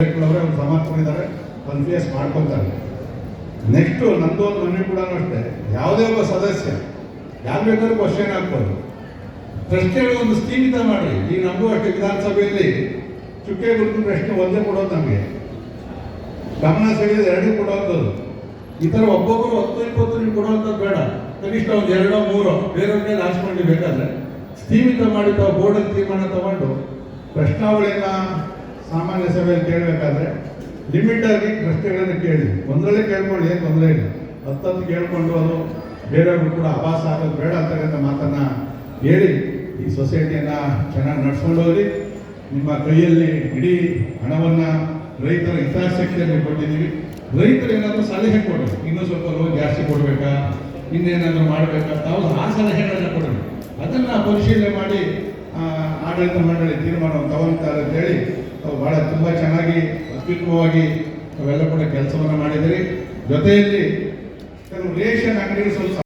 ಅವರೇ ಒಂದು ಸಮರ್ಥರಿದ್ದಾರೆ ಒಂದು ಮಾಡ್ಕೊತಾರೆ ನೆಕ್ಸ್ಟು ನಂದು ಒಂದು ಮನೆ ಕೂಡ ಅಷ್ಟೇ, ಯಾವುದೇ ಒಬ್ಬ ಸದಸ್ಯ, ಯಾರು ಬೇಕಾದ್ರೂ ಕ್ವಶನ್ ಹಾಕ್ಬೋದು. ಹೇಳಿ ಒಂದು ಸೀಮಿತ ಮಾಡಿ, ಈ ನಮಗೂ ಅಷ್ಟೇ ವಿಧಾನಸಭೆಯಲ್ಲಿ ಚುಕ್ಕೆ ಗುರುತು ಪ್ರಶ್ನೆ ಒಂದೇ ಕೊಡೋದು ನಮಗೆ. ಗಮನ ಸೆಳೆಯೋದು ಎರಡು ಕೊಡುವಂಥದ್ದು ಈ ಥರ ಒಬ್ಬೊಬ್ಬರು ಹತ್ತು, ಇಪ್ಪತ್ತು ನೀವು ಕೊಡುವಂಥದ್ದು ಬೇಡ. ಕನಿಷ್ಠ ಒಂದು ಎರಡೋ, ಮೂರೋ, ಬೇರೆಯವ್ರಿಗೆ ಹಾಸ್ಕೊಂಡು ಬೇಕಾದ್ರೆ ಸೀಮಿತ ಮಾಡಿ ತಾವು ಬೋರ್ಡಲ್ಲಿ ತೀರ್ಮಾನ ತಗೊಂಡು ಪ್ರಶ್ನಾವಳಿಯನ್ನು ಸಭೆಯಲ್ಲಿ ಕೇಳಬೇಕಾದ್ರೆ ಲಿಮಿಟ್ ಆಗಿ ಪ್ರಶ್ನೆಗಳನ್ನು ಕೇಳಿ. ಒಂದರಲ್ಲೇ ಕೇಳ್ಕೊಂಡು ಏನು ತೊಂದರೆ ಇಲ್ಲ. ಹತ್ತತ್ತು ಕೇಳಿಕೊಂಡು ಅದು ಬೇರೆಯವ್ರಿಗೂ ಕೂಡ ಅಭಾಸ ಆಗೋದು ಬೇಡ ಅಂತಕ್ಕಂಥ ಮಾತನ್ನ ಹೇಳಿ ಈ ಸೊಸೈಟಿಯನ್ನ ಚೆನ್ನಾಗಿ ನಡ್ಸ್ಕೊಂಡು ಹೋಗಿ ನಿಮ್ಮ ಕೈಯಲ್ಲಿ ಇಡೀ ಹಣವನ್ನ ರೈತರ ಹಿತಾಸಕ್ತಿಯಲ್ಲಿ ಕೊಟ್ಟಿದ್ದೀವಿ ರೈತರು ಏನಾದರೂ ಸಲಹೆ ಕೊಡಿ ಇನ್ನೂ ಸ್ವಲ್ಪ ಲೋನ್ ಜಾಸ್ತಿ ಕೊಡಬೇಕಾ? ಇನ್ನೇನಾದರೂ ಮಾಡಬೇಕಾ? ತಾವು ಆ ಸಲಹೆಗಳನ್ನ ಕೊಡಿ ಅದನ್ನು ಪರಿಶೀಲನೆ ಮಾಡಿ ಆಡಳಿತ ಮಂಡಳಿ ತೀರ್ಮಾನವನ್ನು ತಗೊಳ್ತಾರೆ ಅಂತ ಬಹಳ ತುಂಬ ಚೆನ್ನಾಗಿ ಅತ್ಯುತ್ತಮವಾಗಿ ಅವೆಲ್ಲ ಕೂಡ ಕೆಲಸವನ್ನು ಮಾಡಿದಿರಿ ಜೊತೆಯಲ್ಲಿ ರೇಷನ್ ಅಂಗಡಿಗಳು ಸ್ವಲ್ಪ